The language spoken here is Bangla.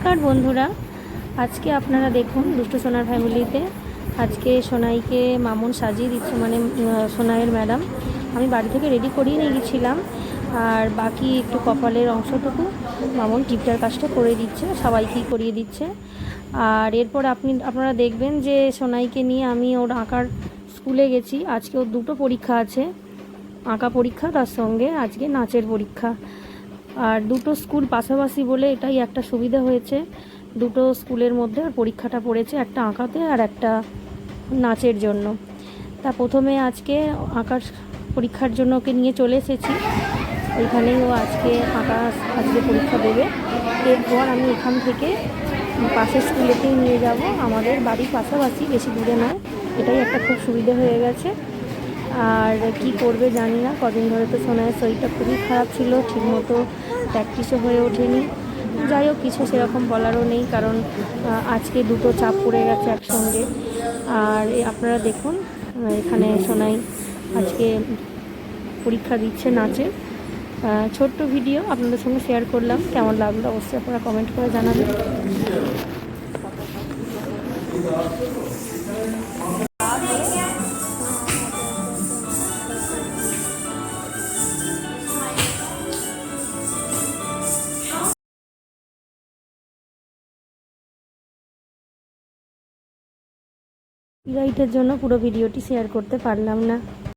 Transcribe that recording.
নমস্কার বন্ধুরা। আজকে আপনারা দেখুন দুষ্টু সোনার ফ্যামিলিতে আজকে সোনাইকে মামুন সাজিয়ে দিচ্ছে মানে সোনাইয়ের ম্যাডাম আমি বাড়ি থেকে রেডি করিয়ে নিয়ে গেছিলাম। আর বাকি একটু কপালের অংশটুকু মামুন টিপটার কাজটা করে দিচ্ছে, সবাইকেই করিয়ে দিচ্ছে। আর এরপর আপনি, আপনারা দেখবেন যে সোনাইকে নিয়ে আমি ওর আঁকার স্কুলে গেছি। আজকে ওর দুটো পরীক্ষা আছে, আঁকা পরীক্ষা, তার সঙ্গে আজকে নাচের পরীক্ষা। আর দুটো স্কুল পাশাপাশি বলে এটাই একটা সুবিধা হয়েছে। দুটো স্কুলের মধ্যে আর পরীক্ষাটা পড়েছে, একটা আঁকাতে আর একটা নাচের জন্য। তা প্রথমে আজকে আঁকার পরীক্ষার জন্য ওকে নিয়ে চলে এসেছি। ওইখানেই ও আজকে আঁকা আজকে পরীক্ষা দেবে। এরপর আমি এখান থেকে পাশের স্কুলেতেই নিয়ে যাব। আমাদের বাড়ির পাশাপাশি বেশি দূরে নয়। এটাই একটা খুব সুবিধা হয়ে গেছে। আর কি করবে জানি না, কদিন ধরে তো সোনায়ের শরীরটা খুবই খারাপ ছিল, ঠিকমতো প্র্যাকটিসও হয়ে ওঠেনি। যাই হোক, কিছু সেরকম বলারও নেই, কারণ আজকে দুটো চাপ পড়ে গেছে একসঙ্গে। আর আপনারা দেখুন এখানে সোনাই আজকে পরীক্ষা দিচ্ছে নাচে। ছোট্ট ভিডিও, আপনাদের সঙ্গে শেয়ার করলাম। কেমন লাগল অবশ্যই আপনারা কমেন্ট করে জানাবেন। রাইটের জন্য পুরো ভিডিওটি শেয়ার করতে পারলাম না।